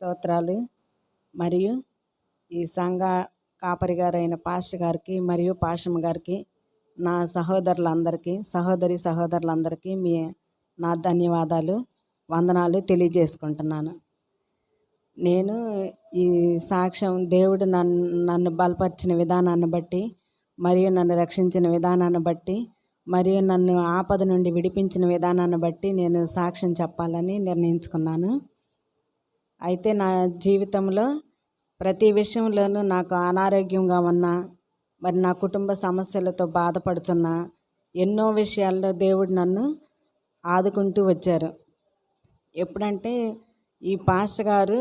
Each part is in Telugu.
స్తోత్రాలు. మరియు ఈ సంఘ కాపరి గారైన పాష గారికి మరియు పాషమ్మ గారికి నా సహోదరులందరికీ సహోదరి సహోదరులందరికీ మీ నా ధన్యవాదాలు వందనాలు తెలియజేసుకుంటున్నాను. నేను ఈ సాక్ష్యం దేవుడు నన్ను నన్ను బలపరిచిన విధానాన్ని బట్టి మరియు నన్ను రక్షించిన విధానాన్ని బట్టి మరియు నన్ను ఆపద నుండి విడిపించిన విధానాన్ని బట్టి నేను సాక్ష్యం చెప్పాలని నిర్ణయించుకున్నాను. అయితే నా జీవితంలో ప్రతి విషయంలోనూ నాకు అనారోగ్యంగా ఉన్నా మరి నా కుటుంబ సమస్యలతో బాధపడుతున్న ఎన్నో విషయాల్లో దేవుడు నన్ను ఆదుకుంటూ వచ్చారు. ఎప్పుడంటే ఈ పాస్టర్ గారు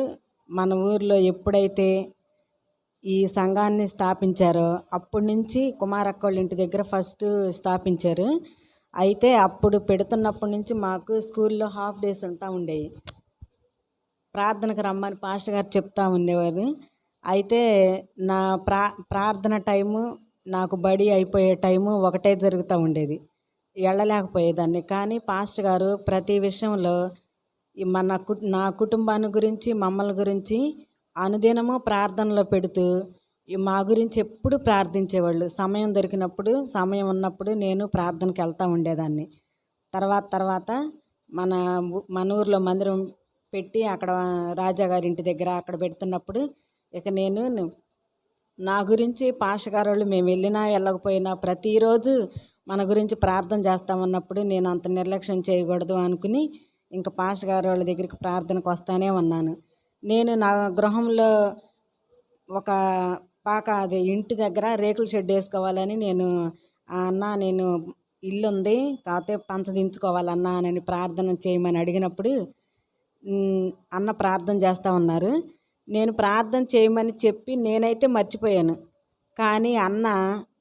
మన ఊర్లో ఎప్పుడైతే ఈ సంఘాన్ని స్థాపించారో అప్పటి నుంచి కుమారక్కళ్ళ ఇంటి దగ్గర ఫస్ట్ స్థాపించారు. అయితే అప్పుడు పెడుతున్నప్పటి నుంచి మాకు స్కూల్లో హాఫ్ డేస్ ఉంటా ఉండేవి. ప్రార్థనకు రమ్మని పాస్టర్ గారు చెప్తా ఉండేవారు. అయితే నా ప్రా ప్రార్థన టైము నాకు బడి అయిపోయే టైము ఒకటే జరుగుతూ ఉండేది. వెళ్ళలేకపోయేదాన్ని. కానీ పాస్టర్ గారు ప్రతి విషయంలో ఈ మన నా కుటుంబాన్ని గురించి మమ్మల్ని గురించి అనుదినము ప్రార్థనలో పెడుతూ మా గురించి ఎప్పుడు ప్రార్థించేవాళ్ళు. సమయం దొరికినప్పుడు సమయం ఉన్నప్పుడు నేను ప్రార్థనకి వెళ్తూ ఉండేదాన్ని. తర్వాత తర్వాత మన మన ఊర్లో మందిరం పెట్టి అక్కడ రాజాగారి ఇంటి దగ్గర అక్కడ పెడుతున్నప్పుడు ఇక నేను నా గురించి పాషగారు వాళ్ళు మేము వెళ్ళినా వెళ్ళకపోయినా ప్రతిరోజు మన గురించి ప్రార్థన చేస్తామన్నప్పుడు నేను అంత నిర్లక్ష్యం చేయకూడదు అనుకుని ఇంకా పాషగారు వాళ్ళ దగ్గరికి ప్రార్థనకు వస్తానే ఉన్నాను. నేను నా గృహంలో ఒక పాక అది ఇంటి దగ్గర రేకుల షెడ్ వేసుకోవాలని నేను "ఆ అన్న నేను ఇల్లు ఉంది కాకపోతే పంచ దించుకోవాలన్నా అని ప్రార్థన చేయమని అడిగినప్పుడు అన్న ప్రార్థన చేస్తూ ఉన్నారు. నేను ప్రార్థన చేయమని చెప్పి నేనైతే మర్చిపోయాను. కానీ అన్న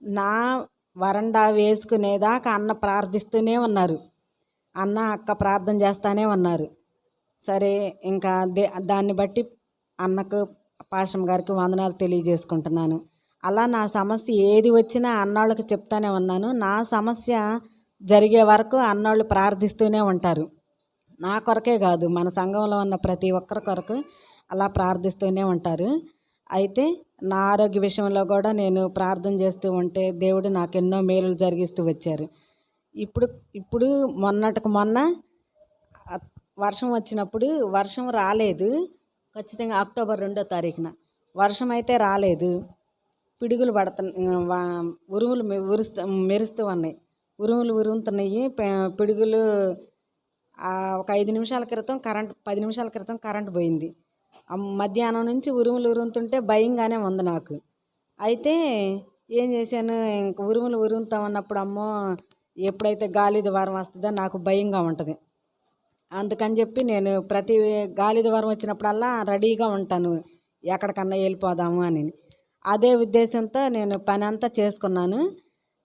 నా వరండా వేసుకునేదాకా అన్న ప్రార్థిస్తూనే ఉన్నారు. అన్న అక్క ప్రార్థన చేస్తానే ఉన్నారు. సరే ఇంకా దే దాన్ని బట్టి అన్నకు పాషం గారికి వందనాలు తెలియజేసుకుంటున్నాను. అలా నా సమస్య ఏది వచ్చినా అన్నాళ్ళకి చెప్తానే ఉన్నాను. నా సమస్య జరిగే వరకు అన్నాళ్ళు ప్రార్థిస్తూనే ఉంటారు. నా కొరకే కాదు మన సంఘంలో ఉన్న ప్రతి ఒక్కరి కొరకు అలా ప్రార్థిస్తూనే ఉంటారు. అయితే నా ఆరోగ్య విషయంలో కూడా నేను ప్రార్థన చేస్తూ ఉంటే దేవుడు నాకు ఎన్నో మేలులు జరిగిస్తూ వచ్చారు. ఇప్పుడు ఇప్పుడు మొన్నటికి మొన్న వర్షం వచ్చినప్పుడు వర్షం రాలేదు. ఖచ్చితంగా అక్టోబర్ రెండో తారీఖున వర్షం అయితే రాలేదు. పిడుగులు పడుతు ఉరుములు మె- ఉరుస్తూ మెరుస్తూ ఉన్నాయి. ఉరుములు ఉరుముతున్నాయి పిడుగులు ఒక ఐదు నిమిషాల క్రితం కరెంట్ పది నిమిషాల క్రితం కరెంట్ పోయింది. మధ్యాహ్నం నుంచి ఉరుములు ఉరుముతుంటే భయంగానే ఉంది నాకు. అయితే ఏం చేశాను ఇంక ఉరుములు ఉరుముతా అన్నప్పుడు అమ్మో ఎప్పుడైతే గాలి ద్వారం వస్తుందో నాకు భయంగా ఉంటుంది. అందుకని చెప్పి నేను ప్రతి గాలి ద్వారం వచ్చినప్పుడల్లా రెడీగా ఉంటాను. ఎక్కడికన్నా వెళ్ళిపోదాము అని. అదే ఉద్దేశంతో నేను పని అంతా చేసుకున్నాను.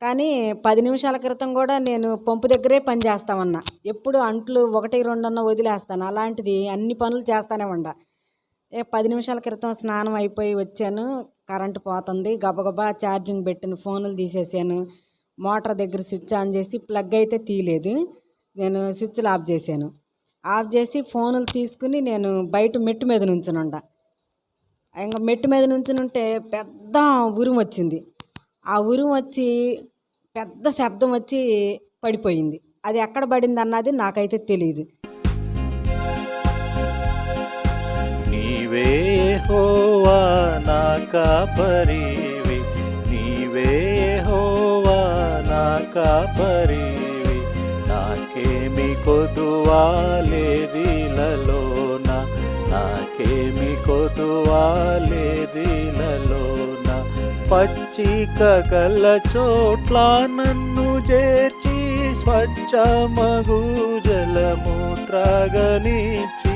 కానీ పది నిమిషాల క్రితం కూడా నేను పంపు దగ్గరే పని చేస్తా ఉన్నా ఎప్పుడు అంట్లు ఒకటి రెండన్న వదిలేస్తాను. అలాంటిది అన్ని పనులు చేస్తానే ఉండా. ఏ పది నిమిషాల క్రితం స్నానం అయిపోయి వచ్చాను. కరెంటు పోతుంది. గబగబా ఛార్జింగ్ పెట్టిన. ఫోన్లు తీసేసాను. మోటార్ దగ్గర స్విచ్ ఆన్ చేసి ప్లగ్ అయితే తీయలేదు. నేను స్విచ్లు ఆఫ్ చేశాను. ఆఫ్ చేసి ఫోన్లు తీసుకుని నేను బయట మెట్టు మీద నుంచునుండా. ఇంకా మెట్టు మీద నుంచునుంటే పెద్ద ఉరుము వచ్చింది. ఆ ఉరుము వచ్చి పెద్ద శబ్దం వచ్చి పడిపోయింది. అది ఎక్కడ పడింది అన్నది నాకైతే తెలియదు నీవే హోవా నా కాపరివి. నీవే హోవా నా కాపరివి. నాకేమి కొదువాలేదిలలోన. నాకేమి కొదువాలేదిలలోన. పచ్చ గల చోట్ల నన్ను చేర్చి స్వచ్ఛమగు జలము త్రాగనిచ్చి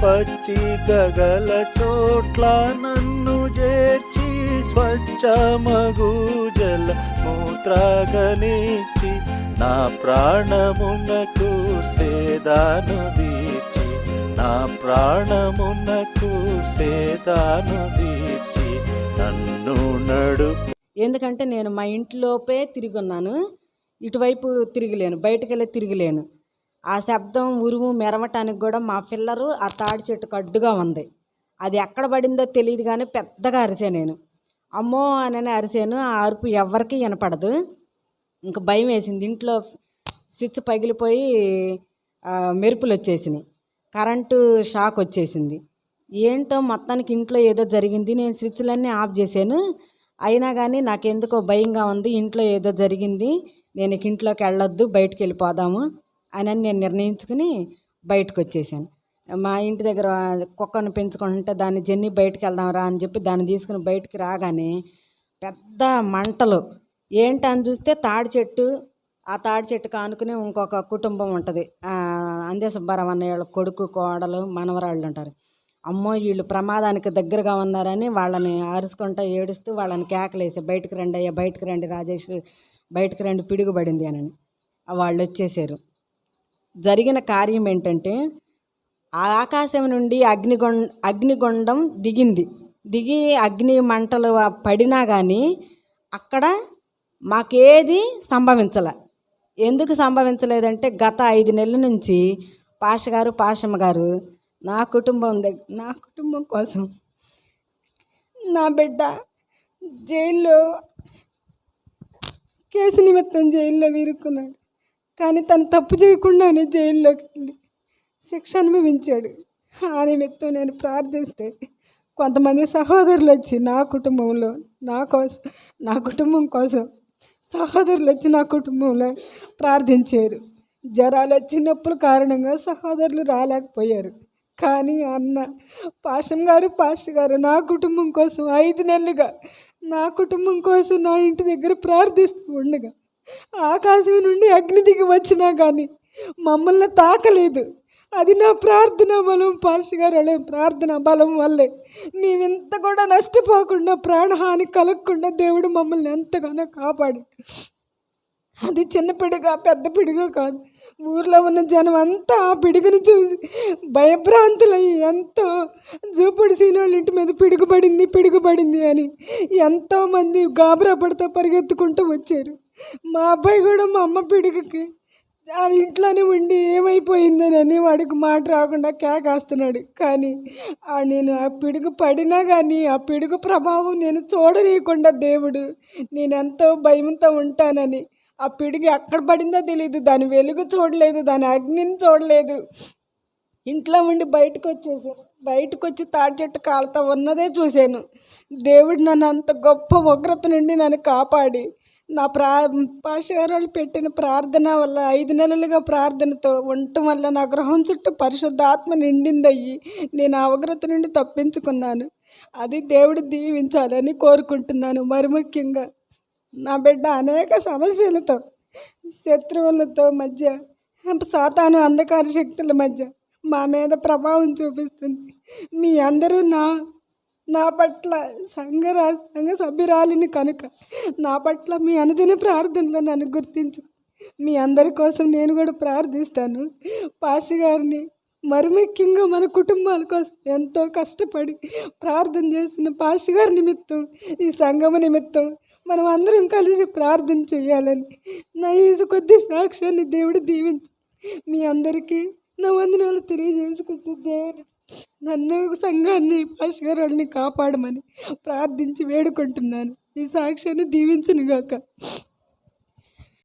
పచ్చి గగల చోట్ల నన్ను చేర్చి స్వచ్ఛమగు జల మూత్రాగనిచ్చి నా ప్రాణమునకు సేదాను దీచి నా ప్రాణమునకు సేదాను దీచి నన్ను నడుపు ఎందుకంటే నేను మా ఇంట్లోపే తిరిగి ఉన్నాను ఇటువైపు తిరిగిలేను బయటకు వెళ్ళి తిరిగిలేను. ఆ శబ్దం ఉరుము మెరవటానికి కూడా మా పిల్లరు ఆ తాడి చెట్టుకు అడ్డుగా ఉంది. అది ఎక్కడ పడిందో తెలియదు కానీ పెద్దగా అరిసా నేను. అమ్మో అని అరిసాను ఆ అరుపు ఎవరికి వినపడదు. ఇంక భయం వేసింది. ఇంట్లో స్విచ్ పగిలిపోయి మెరుపులు వచ్చేసినాయి కరెంటు షాక్ వచ్చేసింది. ఏంటో మొత్తానికి ఇంట్లో ఏదో జరిగింది. నేను స్విచ్లన్నీ ఆఫ్ చేశాను అయినా కానీ నాకెందుకో భయంగా ఉంది. ఇంట్లో ఏదో జరిగింది. నేను ఇంట్లోకి వెళ్ళొద్దు బయటికి వెళ్ళిపోదాము అని అని నేను నిర్ణయించుకుని బయటకు వచ్చేసాను మా ఇంటి దగ్గర కుక్కను పెంచుకుంటుంటే దాన్ని జన్ని బయటకు వెళ్దాం రా అని చెప్పి దాన్ని తీసుకుని బయటికి రాగానే పెద్ద మంటలు. ఏంటి అని చూస్తే తాడి చెట్టు. ఆ తాడి చెట్టు కానుకునే ఇంకొక కుటుంబం ఉంటుంది. అందే సుబ్బారావు అన్నయ్య కొడుకు కోడలు మనవరాళ్ళు ఉంటారు. అమ్మో వీళ్ళు ప్రమాదానికి దగ్గరగా ఉన్నారని వాళ్ళని అరుచుకుంటా ఏడుస్తూ వాళ్ళని కేకలేసి బయటకు రండి అయ్యా బయటకు రండి రాజేష్ బయటకు రండి పిడుగుపడింది అని వాళ్ళు వచ్చేసారు. జరిగిన కార్యం ఏంటంటే ఆ ఆకాశం నుండి అగ్నిగొం అగ్నిగుండం దిగింది. దిగి అగ్ని మంటలు పడినా కానీ అక్కడ మాకేది సంభవించలే. ఎందుకు సంభవించలేదంటే గత ఐదు నెలల నుంచి పాష గారు పాషమ్మ గారు నా కుటుంబం దగ్గర నా కుటుంబం కోసం. నా బిడ్డ జైల్లో కేసు నిమిత్తం జైల్లో విరుక్కున్నాడు కానీ తను తప్పు చేయకుండానే జైల్లోకి వెళ్ళి శిక్ష అనుభవించాడు. ఆ నిమిత్తం నేను ప్రార్థిస్తే కొంతమంది సహోదరులు వచ్చి నా కుటుంబంలో నా కోసం నా కుటుంబం కోసం సహోదరులు వచ్చి నా కుటుంబంలో ప్రార్థించారు. జ్వరాలు వచ్చినప్పుడు కారణంగా సహోదరులు రాలేకపోయారు. కానీ అన్న పాషం గారు పాష గారు నా కుటుంబం కోసం ఐదు నెలలుగా నా కుటుంబం కోసం నా ఇంటి దగ్గర ప్రార్థిస్తూ ఉండగా ఆకాశం నుండి అగ్ని దిగి వచ్చినా కానీ మమ్మల్ని తాకలేదు. అది నా ప్రార్థన బలం పాష గారు అనే ప్రార్థన బలం వల్లే. మేమింత కూడా నష్టపోకుండా ప్రాణహాని కలగకుండా దేవుడు మమ్మల్ని ఎంతగానో కాపాడు అది చిన్న పిడుగా పెద్ద పిడుగా కాదు. ఊర్లో ఉన్న జనం అంతా ఆ పిడుగుని చూసి భయభ్రాంతులయ్యి. ఎంతో జూపుడు సీనోళ్ళ ఇంటి మీద పిడుగుపడింది పిడుగుపడింది అని ఎంతోమంది గాబరా పడతా పరిగెత్తుకుంటూ వచ్చారు. మా అబ్బాయి కూడా మా అమ్మ పిడుగుకి ఆ ఇంట్లోనే ఉండి ఏమైపోయిందనని వాడికి మాట రాకుండా కేకాస్తున్నాడు. కానీ ఆ నేను ఆ పిడుగు పడినా కానీ ఆ పిడుగు ప్రభావం నేను చూడనీయకుండా దేవుడు నేను ఎంతో భయంతో ఉంటానని ఆ పిడిగి ఎక్కడ పడిందో తెలియదు దాని వెలుగు చూడలేదు దాని అగ్నిని చూడలేదు. ఇంట్లో ఉండి బయటకు వచ్చేసాను. బయటకు వచ్చి తాడి చెట్టు కాలుతా ఉన్నదే చూశాను. దేవుడు నన్ను అంత గొప్ప ఉగ్రత నుండి నన్ను కాపాడి నా ప్రా పాషగారు పెట్టిన ప్రార్థన వల్ల ఐదు నెలలుగా ప్రార్థనతో ఉండటం వల్ల నా గృహం చుట్టూ పరిశుద్ధాత్మ నిండిందయ్యి నేను అవగ్రత నుండి తప్పించుకున్నాను. అది దేవుడు దీవించాలని కోరుకుంటున్నాను. మరి ముఖ్యంగా నా బిడ్డ అనేక సమస్యలతో శత్రువులతో మధ్య సాతాను అంధకార శక్తుల మధ్య మా మీద ప్రభావం చూపిస్తుంది. మీ అందరూ నా నా పట్ల సంఘరా సంఘ సభ్యురాలిని కనుక నా పట్ల మీ అనుదిన ప్రార్థనలో నన్ను గుర్తించు. మీ అందరి కోసం నేను కూడా ప్రార్థిస్తాను. పాష గారిని మరి ముఖ్యంగా మన కుటుంబాల కోసం ఎంతో కష్టపడి ప్రార్థన చేసిన పాష గారి నిమిత్తం ఈ సంఘం నిమిత్తం మనం అందరం కలిసి ప్రార్థన చేయాలని నా ఈజు కొద్ది సాక్ష్యాన్ని దేవుడు దీవించు. మీ అందరికీ నా వందనాలు తెలియజేసుకుంటూ దేవుడు నన్ను సంఘాన్ని పాషగారుల్ని కాపాడమని ప్రార్థించి వేడుకుంటున్నాను. ఈ సాక్ష్యాన్ని దీవించునుగాక.